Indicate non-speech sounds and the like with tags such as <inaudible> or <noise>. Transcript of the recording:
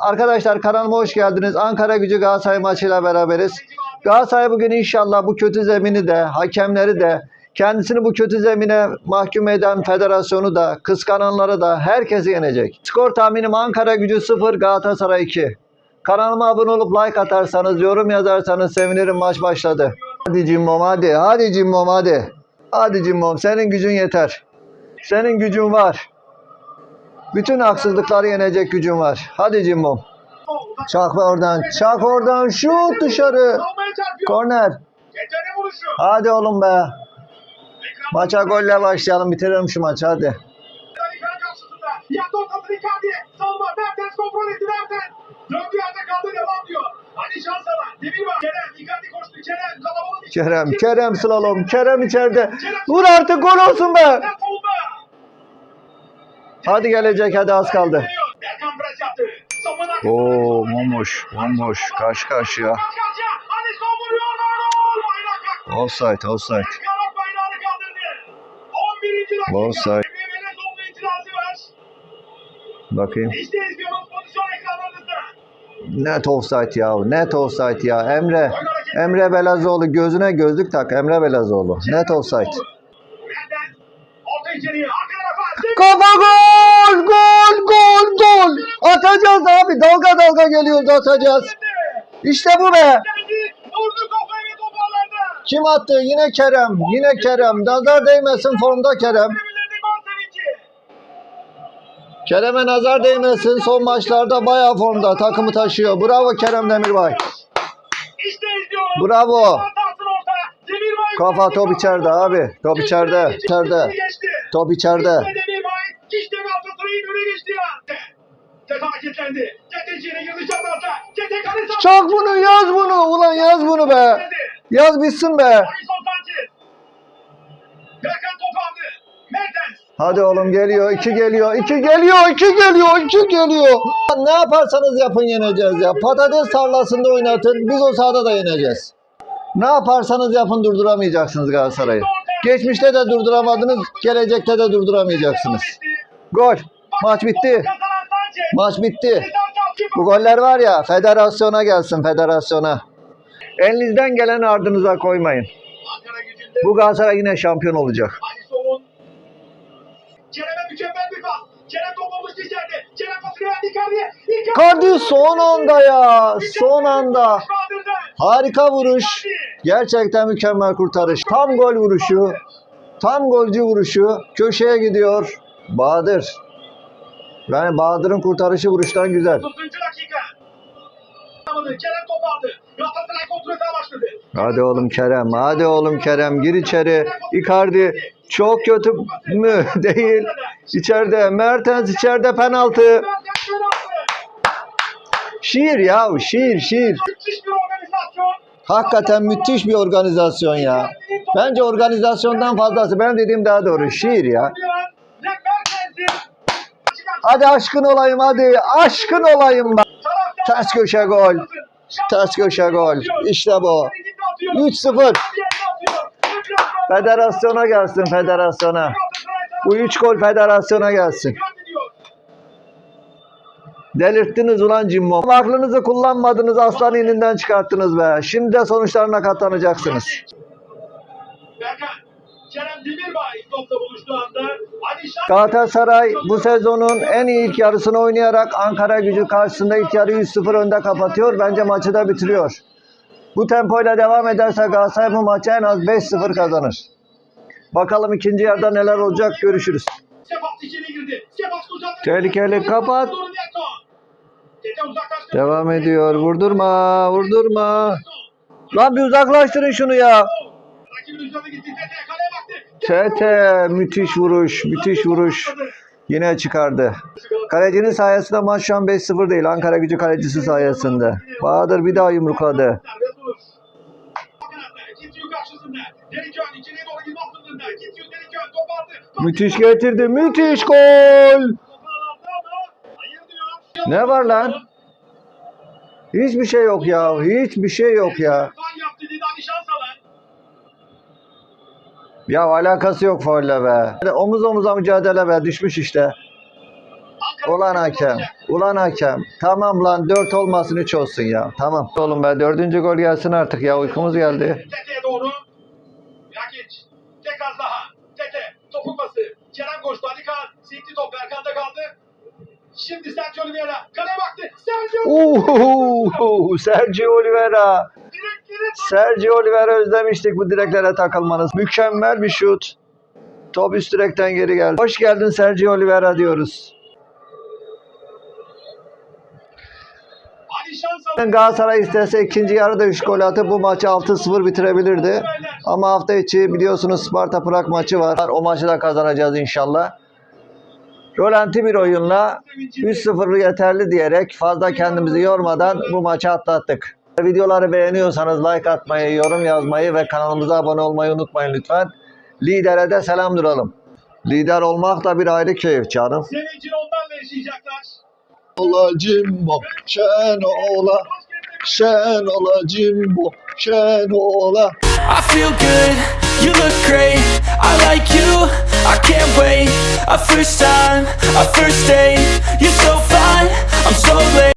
Arkadaşlar kanalıma hoş geldiniz. Ankara gücü Galatasaray maçıyla beraberiz. Galatasaray bugün inşallah bu kötü zemini de, hakemleri de, kendisini bu kötü zemine mahkum eden federasyonu da, kıskananları da herkesi yenecek. Skor tahminim Ankara gücü 0, Galatasaray 2. Kanalıma abone olup like atarsanız, yorum yazarsanız sevinirim. Maç başladı. Hadi Cimbom hadi. Hadi Cimbom hadi. Hadi Cimbom senin gücün yeter. Senin gücün var. Bütün haksızlıkları yenecek gücün var. Hadi Cimbom. Çak oradan. Çak oradan. Şut dışarı. Korner. Hadi oğlum be. Maça golle başlayalım. Bitirelim şu maçı hadi. Kerem, Kerem slalom. Kerem içeride. Vur artık gol olsun be. Hadi gelecek hadi az kaldı. Oo bomboş. Bomboş. Karşı karşıya. Offside. Offside. Karak bayrağını kaldırdı. 11. dakika. Offside. Bakayım. Net offside ya. Net offside ya. Emre. Emre Belazoğlu gözüne gözlük tak. Emre Belazoğlu. Net offside. Kafa gol! Gol! Gol! Gol! Atacağız abi. Dalga dalga geliyoruz atacağız. İşte bu be. Kim attı? Yine Kerem. Yine Kerem. Nazar değmesin formda Kerem. Gol. Kerem'e nazar değmesin. Son maçlarda bayağı formda. Takımı taşıyor. Bravo Kerem Demirbay. Bravo. Kafa top içeride abi. Top içeride. İçeride. Top içeride. İşte Demirbay. İşte Galatasaray'ın öne geçti ya. Tete hareketlendi. Çaprazda. Kalesi. Çak bunu yaz bunu. Ulan yaz bunu be. Yaz bitsin be. Hadi oğlum geliyor. iki geliyor. iki geliyor. iki geliyor. iki geliyor. Ne yaparsanız yapın yeneceğiz ya. Patates tarlasında oynatın. Biz o sahada da yeneceğiz. Ne yaparsanız yapın durduramayacaksınız Galatasaray'ı. Geçmişte de durduramadınız. Gelecekte de durduramayacaksınız. Gol. Maç bitti. Maç bitti. Bu goller var ya federasyona gelsin federasyona. Elinizden gelen ardınıza koymayın. Bu Galatasaray yine şampiyon olacak. Kerem'e mükemmel bir pas. Kerem top olmuştu içeride. Kerem pasını verdi Icardi'ye. Icardi son anda ya. Son anda. Harika vuruş. Gerçekten mükemmel kurtarış. Tam gol vuruşu. Tam golcü vuruşu. Köşeye gidiyor. Bahadır. Yani Bahadır'ın kurtarışı vuruştan güzel. 30. dakika. Kerem top aldı. Galatasaray kontrolü başladı. Hadi oğlum Kerem. Hadi oğlum Kerem. Gir içeri. Icardi. Çok kötü mü? <laughs> Değil. İçeride. Mertens içeride penaltı. Şiir ya. Şiir şiir. Hakikaten müthiş bir organizasyon ya. Bence organizasyondan fazlası. Ben dediğim daha doğru. Şiir ya. Hadi aşkın olayım hadi. Aşkın olayım bak. Ters köşe gol. Ters köşe gol. İşte bu. 3-0. Federasyona gelsin federasyona. Bu 3 gol federasyona gelsin. Delirttiniz ulan Cimmo. Aklınızı kullanmadınız aslan ininden çıkarttınız be. Şimdi de sonuçlarına katlanacaksınız. Berkan, Kerem Demirbay topla buluştuğu anda Galatasaray bu sezonun en iyi ilk yarısını oynayarak Ankara gücü karşısında ilk yarı 3-0 önde kapatıyor. Bence maçı da bitiriyor. Bu tempoyla devam ederse Galatasaray bu maçı en az 5-0 kazanır. Bakalım ikinci yarıda neler olacak görüşürüz. Tehlikeli, kapat. Devam ediyor. Vurdurma, vurdurma. Lan bir uzaklaştırın şunu ya. Tete müthiş vuruş, müthiş vuruş. Yine çıkardı. Kalecinin sayesinde maç şu an 5-0 değil. Ankara gücü kalecisi sayesinde. Bahadır bir daha yumrukladı. Müthiş getirdi. Müthiş gol. Ne var lan? Hiçbir şey yok ya. Hiçbir şey yok ya. Ya alakası yok faulle be. Omuz omuza mücadele be. Düşmüş işte. Gücü hakem. Ulan hakem. Tamam lan 4 olmasın 3 olsun ya. Tamam. Oğlum be dördüncü gol gelsin artık ya uykumuz geldi. Tete'ye doğru. Yakic. Tek az daha. Tete. Topun pası. Kerem koştu. Ali Kaan. Sikti top. Berkan'da kaldı. Şimdi Sergio Oliveira. Kaleye baktı. Sergio. Uhu, Sergio Oliveira. Sergio Oliveira özlemiştik bu direklere takılmanız. Mükemmel bir şut. Top üst direkten geri geldi. Hoş geldin Sergio Oliveira diyoruz. Galatasaray istese ikinci yarıda 3 gol atıp bu maçı 6-0 bitirebilirdi. Ama hafta içi biliyorsunuz Sparta Prag maçı var. O maçı da kazanacağız inşallah. Rolanti bir oyunla 3-0 yeterli diyerek fazla kendimizi yormadan bu maçı atlattık. Videoları beğeniyorsanız like atmayı, yorum yazmayı ve kanalımıza abone olmayı unutmayın lütfen. Lidere de selam duralım. Lider olmak da bir ayrı keyif canım. Sevincini onlarla yaşayacaklar. Ola Cimbo, şen ola, şen ola Cimbo, şen ola. I feel good, you look great. I like you, I can't wait. A first time, a first date. You're so fine, I'm so late.